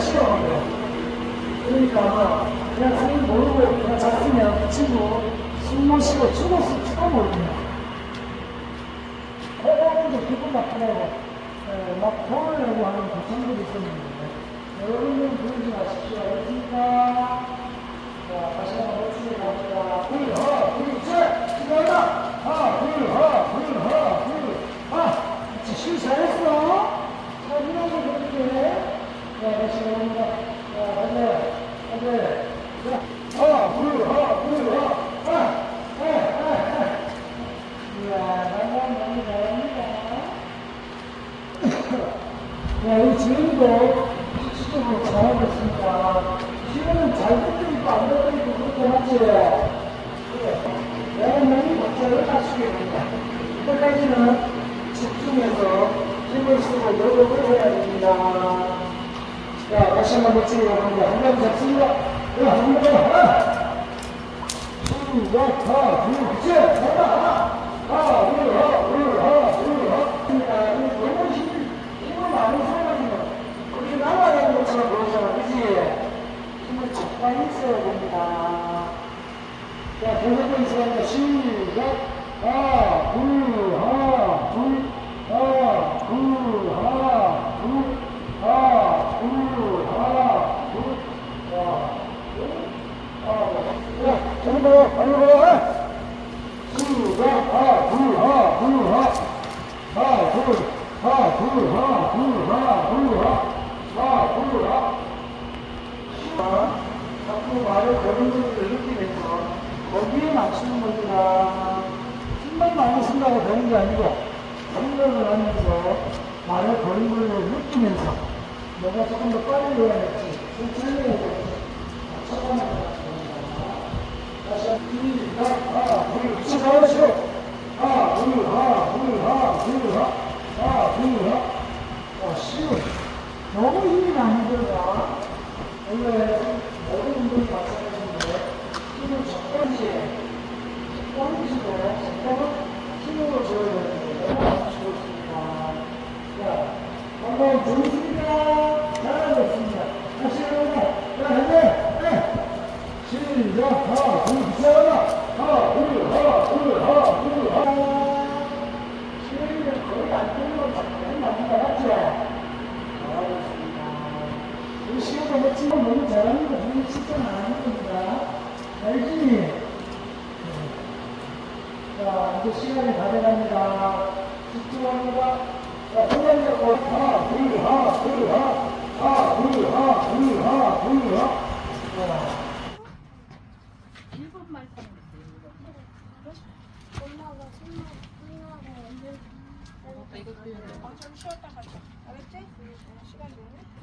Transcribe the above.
싫어하고요. 그러니까 그냥 사진 모르고 그냥 잡으면 그 친구 숨 모시고 죽었을 줄도 모릅니다. 그래가지고 기분 나쁘다고 에, 막 통하려고 하는 그 친구도 있었는데 여러분은 그러지 마십시오. 알겠습니까? 자, 다시 한번 멋지게 갑니다. 둘, 하, 둘, 셋! 시작하자! 하, 둘, 하, 둘, 하, 둘, 하! 그렇지, 실 잘했어? 자, 이런 거 그렇게 자, 다시 갑니다. 자, 반대, 반대. 자, 하, 둘, 하, 둘, 하, 하! 하, 하, 하! 이야, 너무 너무 잘합니다. 야, 우리 실질적으로 잘하고 있으니까, 지금은 잘 듣고 안 듣고 그렇게. 그래. 내가 너무 걱정을 하시게 됩니다. 끝까지는 집중해서 힘을 쓰고 노력을 해야 됩니다. 자, 다시 한번 멋지게 갑니다. 한번 잡습니다. 자, 한번 더. 하나. 시작, 하나, 둘, 셋, 하나, 하나. 하나, 둘, 하나, 둘, 하나, 둘, 하나. 자, 이 너무 힘, 힘을 많은 사람이면 그렇게 나와야 것처럼 보이잖아, 그지? 써야 됩니다. 자, 계속해서 있습니다. 시작. 하나, 둘, 하나, 둘, 하나, 둘, 하나, 둘, 하나, 둘, 하나, 둘, 하나, 둘, 하나, 자, 저기 봐요. 빨리 봐요. 시작. 하나, 둘, 하나, 둘, 하나, 하나, 둘, 하나, 둘, 하나, 둘, 하나, 둘, 하나, 하나, 둘, 하나. 자, 자꾸 말을 거리는 느끼면서 거기에 맞추는 겁니다. 힘만 많이 쓴다고 되는 게 아니고 생각을 하면서 말을 거리는 걸 느끼면서 내가 조금 더 빨리 해야 될지. 천천히 해야 맞춰가는 것 같습니다. 다시 한번. 하나 둘 하나 둘 하나 둘 하나 둘 하나 둘 하나 자 쉬워. 너무 힘이 많이 들어가. 원래 모든 운동이 시 한번 자 한번 네. 멋진 거 너무 잘하는 거 우리 진짜 많은 겁니다 알지? 자 이제 시간이 다 돼갑니다 집중합니다 자 손잡이 잡고 하나 둘 하나 둘 하나 하나 둘 하나 둘 하나 둘 하나 자 일곱 말씀 엄마가 신나 신나고 이거 좀 쉬었다 가자. 알았지? 시간 되네.